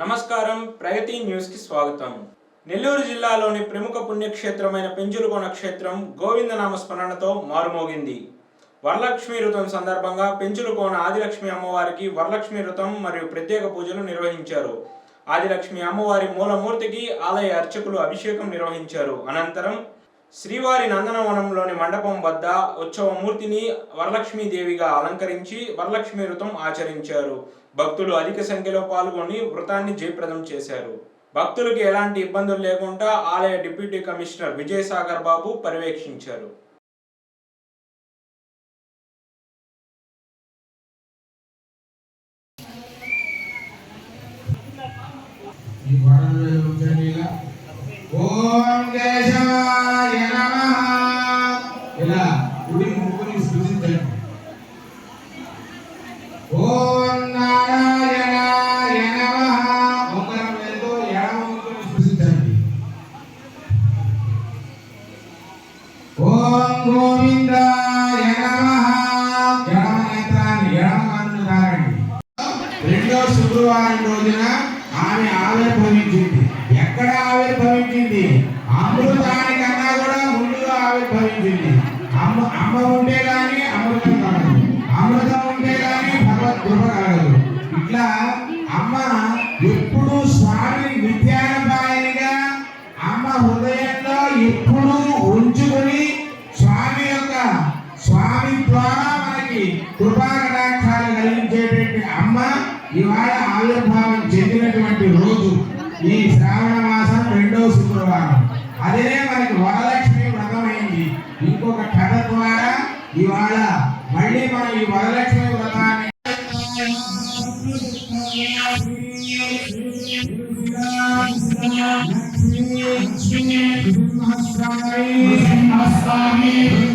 నమస్కారం ప్రగతి న్యూస్కి స్వాగతం. నెల్లూరు జిల్లాలోని ప్రముఖ పుణ్యక్షేత్రమైన పెంచులకోన క్షేత్రం గోవిందనామ స్మరణతో మారుమోగింది. వరలక్ష్మి వ్రతం సందర్భంగా పెంచులకోన ఆదిలక్ష్మి అమ్మవారికి వరలక్ష్మి వ్రతం మరియు ప్రత్యేక పూజలు నిర్వహించారు. ఆదిలక్ష్మి అమ్మవారి మూలమూర్తికి ఆలయ అర్చకులు అభిషేకం నిర్వహించారు. అనంతరం శ్రీవారి నందనవనంలోని మండపం వద్ద ఉత్సవమూర్తిని వరలక్ష్మీదేవిగా అలంకరించి వరలక్ష్మి వ్రతం ఆచరించారు. భక్తులు అధిక సంఖ్యలో పాల్గొని వ్రతాన్ని జయప్రదం చేశారు. భక్తులకు ఎలాంటి ఇబ్బందులు లేకుండా ఆలయ డిప్యూటీ కమిషనర్ విజయసాగర్ బాబు పర్యవేక్షించారు. ఓం గుడి ముగ్గుని సృజించండి ఓం నారాయణాయ నమః ఉంగరం వేలుతో ఎడమ ముగ్గుని సృజించండి ఓం గోవిందాయ నమః ఎడమ నేత్రాన్ని ఎడమ కన్ను రెండో శుక్రవారం రోజున ఆమె ఆవిర్భవించింది. ఎక్కడ ఆవిర్భవించింది? అమ్మ అమ్మ ఉంటే గాని అమృతం కలగదు అమృతం ఉంటే కానీ భగవత్ కృప కలగదు ఇట్లా అమ్మ ఎప్పుడు స్వామి నిత్యానపాయనిగా అమ్మ హృదయంలో ఎప్పుడు ఉంచుకొని స్వామి యొక్క స్వామి ద్వారా మనకి కృపాకటాక్షాలు కలిగించేటువంటి అమ్మ ఇవాళ ఆవిర్భావం చెందినటువంటి రోజు. ఈ శ్రావణ మాసం రెండవ శుక్రవారం. అదే మనకి వరద ఇవాళ మళ్ళీ మనం ఈ వరలక్ష్మి వ్రతాన్ని స్వామి గురువాసర